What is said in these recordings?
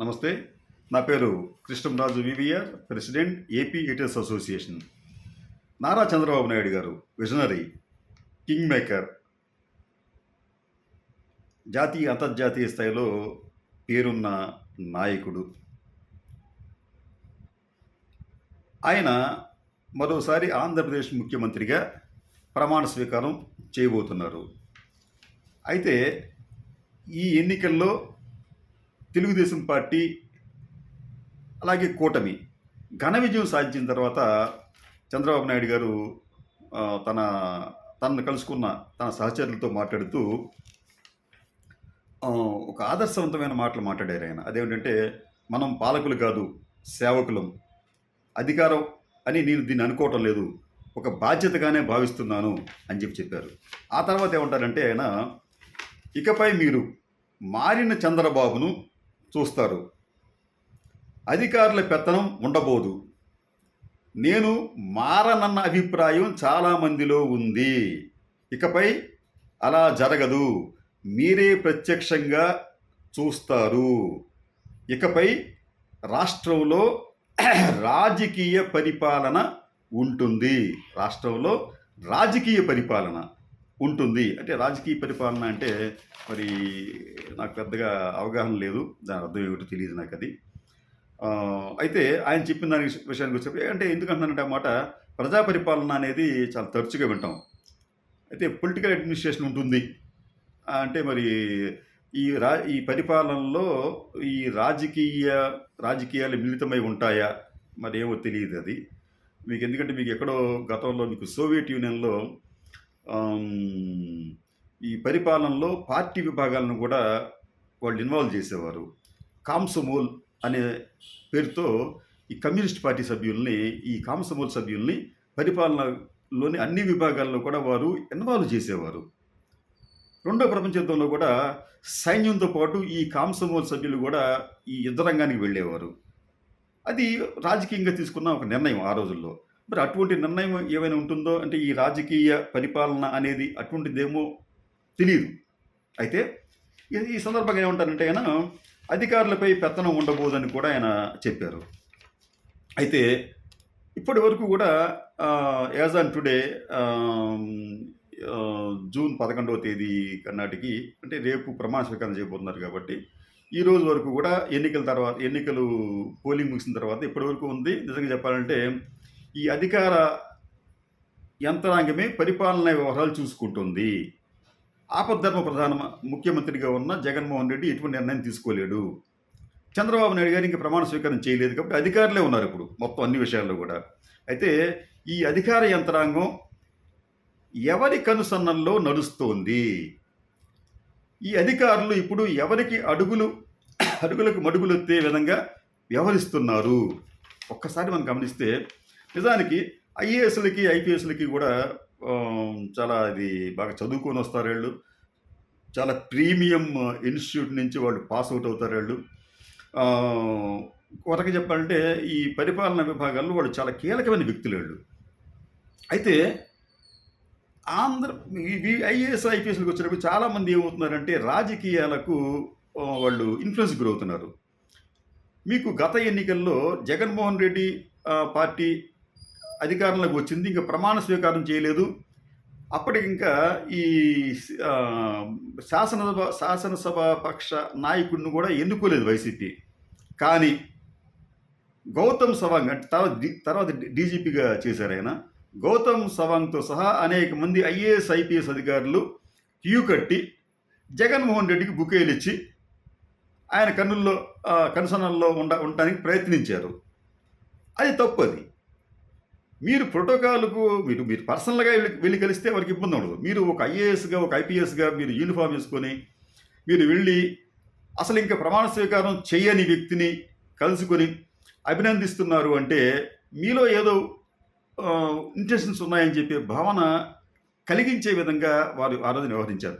నమస్తే. నా పేరు Krishnamraju VVR president AP eaters association. Nara Chandrababu Naidu garu visionary king maker. జాతీయ అంతర్జాతీయ స్థాయిలో పేరున్న నాయకుడు. ఆయన మరోసారి ఆంధ్రప్రదేశ్ ముఖ్యమంత్రిగా ప్రమాణ స్వీకారం చేయబోతున్నారు. అయితే ఈ ఎన్నికల్లో తెలుగుదేశం పార్టీ అలాగే కూటమి. ఘన విజయం సాధించిన తర్వాత చంద్రబాబు నాయుడు గారు తన తనను కలుసుకున్న తన సహచరులతో మాట్లాడుతూ ఒక ఆదర్శవంతమైన మాటలు మాట్లాడారు ఆయన. అదేమిటంటే మనం పాలకులు కాదు సేవకులం. అధికారం అని నేను దీన్ని అనుకోవటం లేదు. ఒక బాధ్యతగానే భావిస్తున్నాను అని చెప్పి చెప్పారు. ఆ తర్వాత ఏమంటారంటే ఆయన ఇకపై మీరు మారిన చంద్రబాబును చూస్తారు. అధికారుల పెత్తనం ఉండబోదు. నేను మారనన్న అభిప్రాయం చాలామందిలో ఉంది. ఇకపై అలా జరగదు. మీరే ప్రత్యక్షంగా చూస్తారు. ఇకపై రాష్ట్రంలో రాజకీయ పరిపాలన ఉంటుంది. రాష్ట్రంలో రాజకీయ పరిపాలన. ఉంటుంది. అంటే రాజకీయ పరిపాలన అంటే మరి నాకు పెద్దగా అవగాహన లేదు. దాని అర్థం ఏమిటో తెలియదు నాకు అది. అయితే ఆయన చెప్పిన దాని విషయానికి వచ్చి అంటే ఎందుకంటున్నానంటే ఆ మాట ప్రజా పరిపాలన అనేది చాలా తరచుగా వింటాం. అయితే పొలిటికల్ అడ్మినిస్ట్రేషన్ ఉంటుంది. అంటే మరి ఈ రా ఈ పరిపాలనలో ఈ రాజకీయ రాజకీయాలు మిళితమై ఉంటాయా? మరి ఏమో తెలియదు అది. మీకు ఎందుకంటే మీకు ఎక్కడో గతంలో మీకు సోవియట్ యూనియన్లో ఈ పరిపాలనలో పార్టీ విభాగాలను కూడా వాళ్ళు ఇన్వాల్వ్ చేసేవారు. కామ్సమోల్ అనే పేరుతో ఈ కమ్యూనిస్ట్ పార్టీ సభ్యుల్ని ఈ కాంసమూల్ సభ్యుల్ని పరిపాలనలోని అన్ని విభాగాల్లో కూడా వారు ఇన్వాల్వ్ చేసేవారు. రెండో ప్రపంచ యుద్ధంలో కూడా సైన్యంతో పాటు ఈ కాంసమోల్ సభ్యులు కూడా ఈ యుద్ధ రంగానికి వెళ్ళేవారు. అది రాజకీయంగా తీసుకున్న ఒక నిర్ణయం ఆ రోజుల్లో. మరి అటువంటి నిర్ణయం ఏమైనా ఉంటుందో? అంటే ఈ రాజకీయ పరిపాలన అనేది అటువంటిదేమో తెలియదు అయితే ఈ- సందర్భంగా ఏమంటారంటే ఆయన అధికారులపై పెత్తనం ఉండబోదని కూడా ఆయన చెప్పారు. అయితే ఇప్పటి వరకు కూడా యాజ్ ఆన్ టుడే జూన్ పదకొండవ తేదీ కన్నాటికి అంటే రేపు ప్రమాణ స్వీకారం చేయబోతున్నారు కాబట్టి ఈ రోజు వరకు కూడా ఎన్నికల తర్వాత ఎన్నికలు పోలింగ్ ముగిసిన తర్వాత ఇప్పటి వరకు ఉంది. నిజంగా చెప్పాలంటే ఈ అధికార యంత్రాంగమే పరిపాలన వ్యవహారాలు చూసుకుంటుంది. ఆపద్ధర్మ ప్రధాన ముఖ్యమంత్రిగా ఉన్న జగన్మోహన్ రెడ్డి ఎటువంటి నిర్ణయం తీసుకోలేడు. చంద్రబాబు నాయుడు గారు ఇంకా ప్రమాణ స్వీకారం చేయలేదు కాబట్టి అధికారులే ఉన్నారు ఇప్పుడు మొత్తం అన్ని విషయాల్లో కూడా. అయితే ఈ అధికార యంత్రాంగం ఎవరి కనుసన్నల్లో నడుస్తోంది? ఈ అధికారులు ఇప్పుడు ఎవరికి అడుగులు అడుగులకు మడుగులెత్తే విధంగా వ్యవహరిస్తున్నారు? ఒక్కసారి మనం గమనిస్తే నిజానికి ఐఏఎస్లకి ఐపీఎస్లకి కూడా చాలా ఇది బాగా చదువుకొని వస్తారు వీళ్ళు. చాలా ప్రీమియం ఇన్స్టిట్యూట్ నుంచి వాళ్ళు పాస్ అవుట్ అవుతారు వీళ్ళు. కొరకు చెప్పాలంటే ఈ పరిపాలన విభాగాల్లో వాళ్ళు చాలా కీలకమైన వ్యక్తులు వీళ్ళు. అయితే ఆంధ్ర ఐఏఎస్ ఐపీఎస్లకు వచ్చినప్పుడు చాలామంది ఏమవుతున్నారంటే రాజకీయాలకు వాళ్ళు ఇన్ఫ్లుయెన్స్ గురవుతున్నారు. మీకు గత ఎన్నికల్లో జగన్మోహన్ రెడ్డి పార్టీ అధికారంలోకి వచ్చింది. ఇంకా ప్రమాణ స్వీకారం చేయలేదు. అప్పటికి ఇంకా ఈ శాసనసభ శాసనసభ పక్ష నాయకుడిని కూడా ఎన్నుకోలేదు వైసీపీ. కానీ గౌతమ్ సవాంగ్ అంటే తర్వాత తర్వాత డీజీపీగా చేశారు ఆయన. గౌతమ్ సవాంగ్తో సహా అనేక మంది ఐఏఎస్ ఐపీఎస్ అధికారులు క్యూ కట్టి జగన్మోహన్ రెడ్డికి బుకేలు ఇచ్చి ఆయన కన్నుల్లో కనుసనల్లో ఉండ ఉండటానికి ప్రయత్నించారు. అది తప్పు అది. మీరు ప్రోటోకాల్కు మీరు మీరు పర్సనల్గా వెళ్ళి వెళ్ళి కలిస్తే వారికి ఇబ్బంది ఉండదు. మీరు ఒక ఐఏఎస్గా ఒక ఐపీఎస్గా మీరు యూనిఫామ్ వేసుకొని మీరు వెళ్ళి అసలు ఇంకా ప్రమాణ స్వీకారం చేయని వ్యక్తిని కలుసుకొని అభినందిస్తున్నారు అంటే మీలో ఏదో ఇంటెన్షన్స్ ఉన్నాయని చెప్పే భావన కలిగించే విధంగా వారు ఆ రోజున వ్యవహరించారు.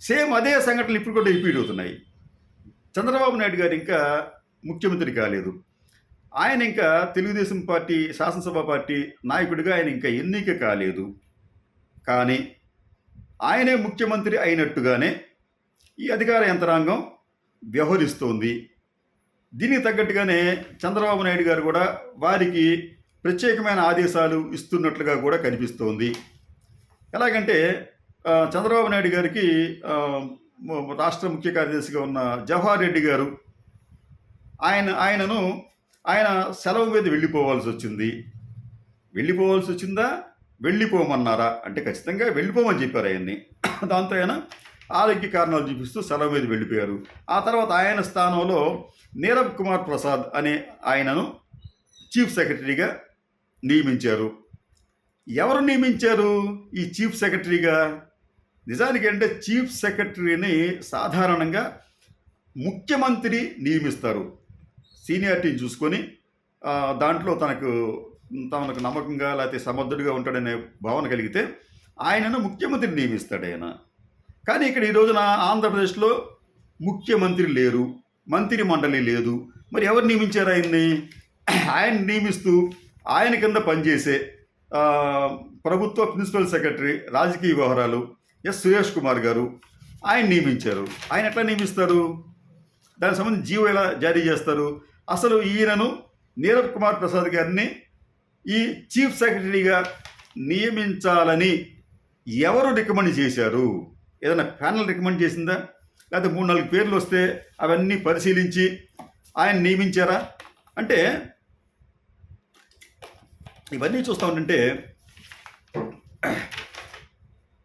సేమ్ అదే సంఘటనలు ఇప్పుడు కూడా రిపీట్ అవుతున్నాయి. చంద్రబాబు నాయుడు గారు ఇంకా ముఖ్యమంత్రి కాలేదు. ఆయన ఇంకా తెలుగుదేశం పార్టీ శాసనసభ పార్టీ నాయకుడిగా ఆయన ఇంకా ఎన్నిక కాలేదు. కానీ ఆయనే ముఖ్యమంత్రి అయినట్టుగానే ఈ అధికార యంత్రాంగం వ్యవహరిస్తోంది. దీనికి తగ్గట్టుగానే చంద్రబాబు నాయుడు గారు కూడా వారికి ప్రత్యేకమైన ఆదేశాలు ఇస్తున్నట్లుగా కూడా కనిపిస్తోంది. ఎలాగంటే చంద్రబాబు నాయుడు గారికి రాష్ట్ర ముఖ్య కార్యదర్శిగా ఉన్న జవహర్ రెడ్డి గారు ఆయన ఆయనను ఆయన సెలవు మీద వెళ్ళిపోవాల్సి వచ్చింది. వెళ్ళిపోవాల్సి వచ్చిందా? వెళ్ళిపోమన్నారా? అంటే ఖచ్చితంగా వెళ్ళిపోమని చెప్పారు ఆయన్ని. దాంతో ఆయన ఆరోగ్య కారణాలు చూపిస్తూ సెలవు మీద వెళ్ళిపోయారు. ఆ తర్వాత ఆయన స్థానంలో నీరబ్ కుమార్ ప్రసాద్ అనే ఆయనను చీఫ్ సెక్రటరీగా నియమించారు. ఎవరు నియమించారు ఈ చీఫ్ సెక్రటరీగా? నిజానికి అంటే చీఫ్ సెక్రటరీని సాధారణంగా ముఖ్యమంత్రి నియమిస్తారు. సీనియారిటీ చూసుకొని దాంట్లో తనకు తనకు నమ్మకంగా లేకపోతే సమర్థుడిగా ఉంటాడనే భావన కలిగితే ఆయనను ముఖ్యమంత్రి నియమిస్తాడు ఆయన కానీ ఇక్కడ ఈ రోజున ఆంధ్రప్రదేశ్లో ముఖ్యమంత్రి లేరు మంత్రి మండలి లేదు. మరి ఎవరు నియమించారు ఆయన్ని? ఆయన నియమిస్తూ ఆయన కింద పనిచేసే ప్రభుత్వ ప్రిన్సిపల్ సెక్రటరీ రాజకీయ వ్యవహారాలు ఎస్ సురేష్ కుమార్ గారు ఆయన నియమించారు. ఆయన ఎట్లా నియమిస్తారు? దానికి సంబంధించి జీవో ఎలా జారీ చేస్తారు? అసలు ఈయనను నీరబ్ కుమార్ ప్రసాద్ గారిని ఈ చీఫ్ సెక్రటరీగా నియమించాలని ఎవరు రికమెండ్ చేశారు? ఏదైనా ప్యానల్ రికమెండ్ చేసిందా? లేకపోతే మూడు నాలుగు పేర్లు వస్తే అవన్నీ పరిశీలించి ఆయన నియమించారా? అంటే ఇవన్నీ చూస్తూ ఉంటుంటే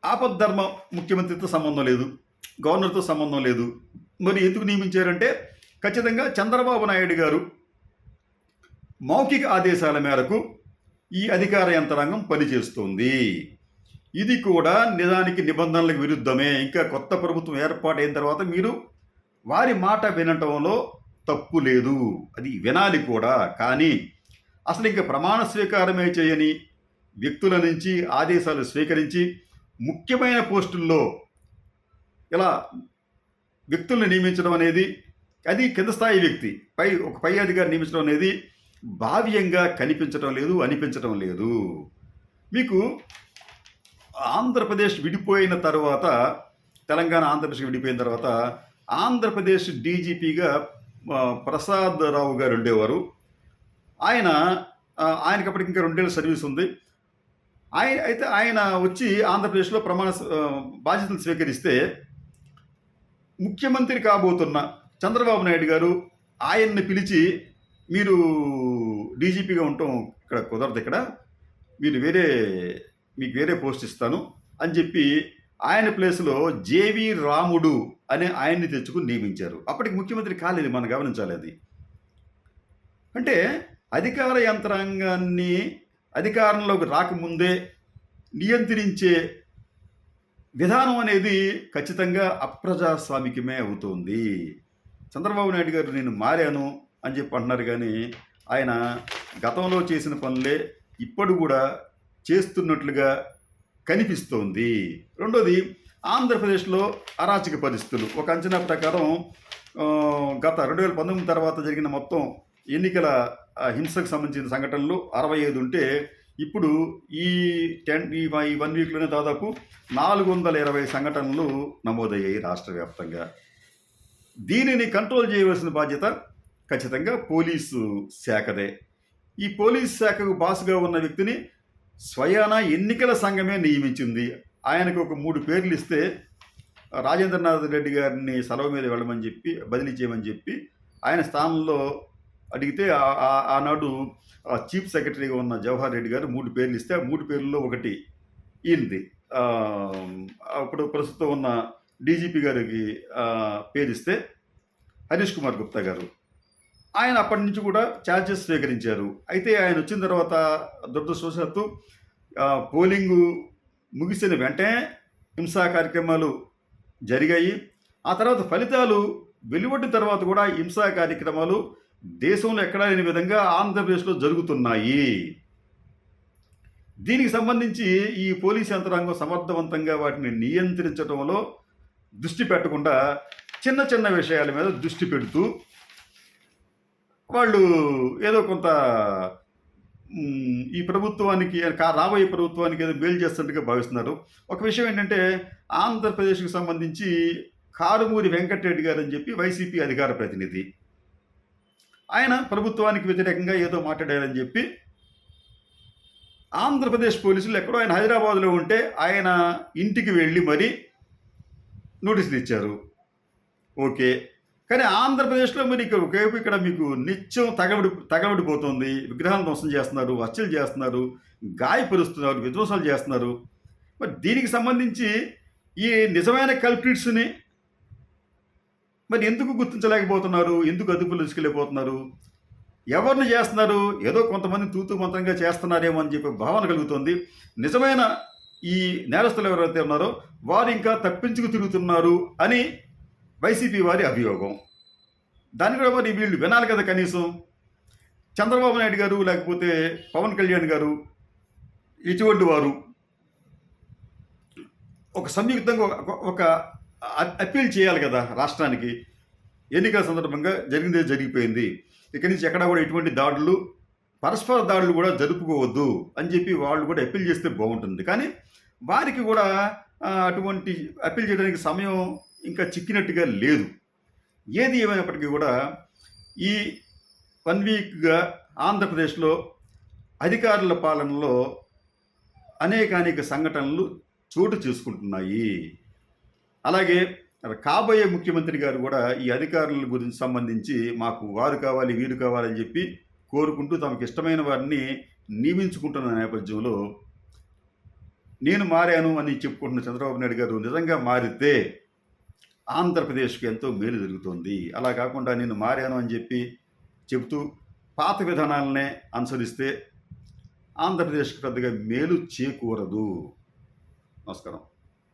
ఆపద్ధర్మ ముఖ్యమంత్రితో సంబంధం లేదు గవర్నర్తో సంబంధం లేదు. మరి ఎందుకు నియమించారంటే ఖచ్చితంగా చంద్రబాబు నాయుడు గారు మౌఖిక ఆదేశాల మేరకు ఈ అధికార యంత్రాంగం పనిచేస్తుంది. ఇది కూడా నిజానికి నిబంధనలకు విరుద్ధమే. ఇంకా కొత్త ప్రభుత్వం ఏర్పాటైన తర్వాత మీరు వారి మాట వినటంలో తప్పు లేదు. అది వినాలి కూడా. కానీ అసలు ఇంకా ప్రమాణ స్వీకారమే చేయని వ్యక్తుల నుంచి ఆదేశాలు స్వీకరించి ముఖ్యమైన పోస్టుల్లో ఇలా వ్యక్తుల్ని నియమించడం అనేది అది కింద స్థాయి వ్యక్తి. పై ఒక పై అధికారి నియమించడం అనేది భావ్యంగా కనిపించడం లేదు అనిపించడం లేదు. మీకు ఆంధ్రప్రదేశ్ విడిపోయిన తర్వాత తెలంగాణ ఆంధ్రప్రదేశ్ విడిపోయిన తర్వాత ఆంధ్రప్రదేశ్ డీజీపీగా ప్రసాద్ రావు గారు ఉండేవారు. ఆయన ఆయనకి అప్పటికి ఇంకా రెండేళ్ళ సర్వీస్ ఉంది. ఆయన అయితే ఆయన వచ్చి ఆంధ్రప్రదేశ్లో ప్రమాణ బాధ్యతలు స్వీకరిస్తే ముఖ్యమంత్రి కాబోతున్న చంద్రబాబు నాయుడు గారు ఆయన్ని పిలిచి మీరు డీజీపీగా ఉండటం ఇక్కడ కుదరదు ఇక్కడ. మీరు వేరే మీకు వేరే పోస్ట్ ఇస్తాను అని చెప్పి ఆయన ప్లేస్లో జేవి రాముడు అనే ఆయన్ని తెచ్చుకుని నియమించారు. అప్పటికి ముఖ్యమంత్రి కాలేదు మనం గమనించాలి అది. అంటే అధికార యంత్రాంగాన్ని అధికారంలోకి రాకముందే నియంత్రించే విధానం అనేది ఖచ్చితంగా అప్రజాస్వామికమే అవుతుంది. చంద్రబాబు నాయుడు గారు నేను మారాను అని చెప్పి అంటున్నారు కానీ ఆయన గతంలో చేసిన పనులే ఇప్పుడు కూడా చేస్తున్నట్లుగా కనిపిస్తోంది. రెండోది ఆంధ్రప్రదేశ్లో అరాచక పరిస్థితులు. ఒక అంచనా ప్రకారం గత రెండు వేల పంతొమ్మిది తర్వాత జరిగిన మొత్తం ఎన్నికల హింసకు సంబంధించిన సంఘటనలు అరవై ఐదు ఉంటే ఇప్పుడు ఈ టెన్ ఈ ఈ వన్ వీక్లోనే దాదాపు నాలుగు వందల ఇరవై సంఘటనలు నమోదయ్యాయి రాష్ట్ర వ్యాప్తంగా. దీనిని కంట్రోల్ చేయవలసిన బాధ్యత ఖచ్చితంగా పోలీసు శాఖదే. ఈ పోలీసు శాఖకు బాసుగా ఉన్న వ్యక్తిని స్వయాన ఎన్నికల సంఘమే నియమించింది. ఆయనకు ఒక మూడు పేర్లు ఇస్తే రాజేంద్రనాథ్ రెడ్డి గారిని సెలవు మీద వెళ్ళమని చెప్పి బదిలీ చేయమని చెప్పి ఆయన స్థానంలో అడిగితే ఆనాడు ఆ చీఫ్ సెక్రటరీగా ఉన్న జవహర్ రెడ్డి గారు మూడు పేర్లు ఇస్తే ఆ మూడు పేర్లలో ఒకటి ఈయనది. అప్పుడు ప్రస్తుతం ఉన్న డీజీపీ గారికి పేరిస్తే హరీష్ కుమార్ గుప్తా గారు. ఆయన అప్పటి నుంచి కూడా ఛార్జెస్ స్వీకరించారు. అయితే ఆయన వచ్చిన తర్వాత దురదృష్టవశాత్తు ఆ, పోలింగు ముగిసిన వెంటనే హింసా కార్యక్రమాలు జరిగాయి. ఆ తర్వాత ఫలితాలు వెలువడిన తర్వాత కూడా హింసా కార్యక్రమాలు దేశంలో ఎక్కడా లేని విధంగా ఆంధ్రప్రదేశ్లో జరుగుతున్నాయి. దీనికి సంబంధించి ఈ పోలీస్ యంత్రాంగం సమర్థవంతంగా వాటిని నియంత్రించడంలో దృష్టి పెట్టకుండా చిన్న చిన్న విషయాల మీద దృష్టి పెడుతూ వాళ్ళు ఏదో కొంత ఈ ప్రభుత్వానికి రాబోయే ప్రభుత్వానికి ఏదో మేలు చేస్తున్నట్టుగా భావిస్తున్నారు. ఒక విషయం ఏంటంటే ఆంధ్రప్రదేశ్కి సంబంధించి కారుమూరి వెంకటరెడ్డి గారు అని చెప్పి వైసీపీ అధికార ప్రతినిధి. ఆయన ప్రభుత్వానికి వ్యతిరేకంగా ఏదో మాట్లాడారని చెప్పి ఆంధ్రప్రదేశ్ పోలీసులు ఎక్కడో ఆయన హైదరాబాద్లో ఉంటే ఆయన ఇంటికి వెళ్ళి మరి నోటీసులు ఇచ్చారు. ఓకే. కానీ ఆంధ్రప్రదేశ్లో మరి ఇక్కడ ఒకవైపు ఇక్కడ మీకు నిత్యం తగబడి తగబడిపోతుంది విగ్రహాలను ధ్వంసం చేస్తున్నారు హత్యలు చేస్తున్నారు గాయపరుస్తున్నారు విధ్వంసాలు చేస్తున్నారు. మరి దీనికి సంబంధించి ఈ నిజమైన కల్ప్రిట్స్ని మరి ఎందుకు గుర్తించలేకపోతున్నారు? ఎందుకు అదుపులో తీసుకెళ్ళిపోతున్నారు? ఎవరిని చేస్తున్నారు? ఏదో కొంతమంది తూతూ మంత్రంగా చేస్తున్నారేమో అని చెప్పి భావన కలుగుతుంది. నిజమైన ఈ నేరస్తులు ఎవరైతే ఉన్నారో వారు ఇంకా తప్పించుకు తిరుగుతున్నారు అని వైసీపీ వారి అభియోగం. దాని కూడా మరి వీళ్ళు వినాలి కదా కనీసం. చంద్రబాబు నాయుడు గారు లేకపోతే పవన్ కళ్యాణ్ గారు ఇటువంటి వారు ఒక సంయుక్తంగా ఒక- ఒక అప్పీల్ చేయాలి కదా రాష్ట్రానికి. ఎన్నికల సందర్భంగా జరిగిందే జరిగిపోయింది. ఇక్కడి నుంచి ఎక్కడా కూడా ఎటువంటి దాడులు పరస్పర దాడులు కూడా జరుపుకోవద్దు అని చెప్పి వాళ్ళు కూడా అప్పీల్ చేస్తే బాగుంటుంది. కానీ వారికి కూడా అటువంటి అప్పీల్ చేయడానికి సమయం ఇంకా చిక్కినట్టుగా లేదు. ఏది ఏమైనప్పటికీ కూడా ఈ వన్ వీక్గా ఆంధ్రప్రదేశ్లో అధికారుల పాలనలో అనేకానేక సంఘటనలు చోటు చేసుకుంటున్నాయి. అలాగే కాబోయే ముఖ్యమంత్రి గారు కూడా ఈ అధికారుల గురించి సంబంధించి మాకు వారు కావాలి వీరు కావాలని చెప్పి కోరుకుంటూ తమకు ఇష్టమైన వారిని నియమించుకుంటున్న నేపథ్యంలో నేను మారాను అని చెప్పుకుంటున్న చంద్రబాబు నాయుడు గారు నిజంగా మారితే ఆంధ్రప్రదేశ్కి ఎంతో మేలు జరుగుతుంది. అలా కాకుండా నేను మారాను అని చెప్పి చెబుతూ పాత విధానాలనే అనుసరిస్తే ఆంధ్రప్రదేశ్కి పెద్దగా మేలు చేకూరదు. నమస్కారం.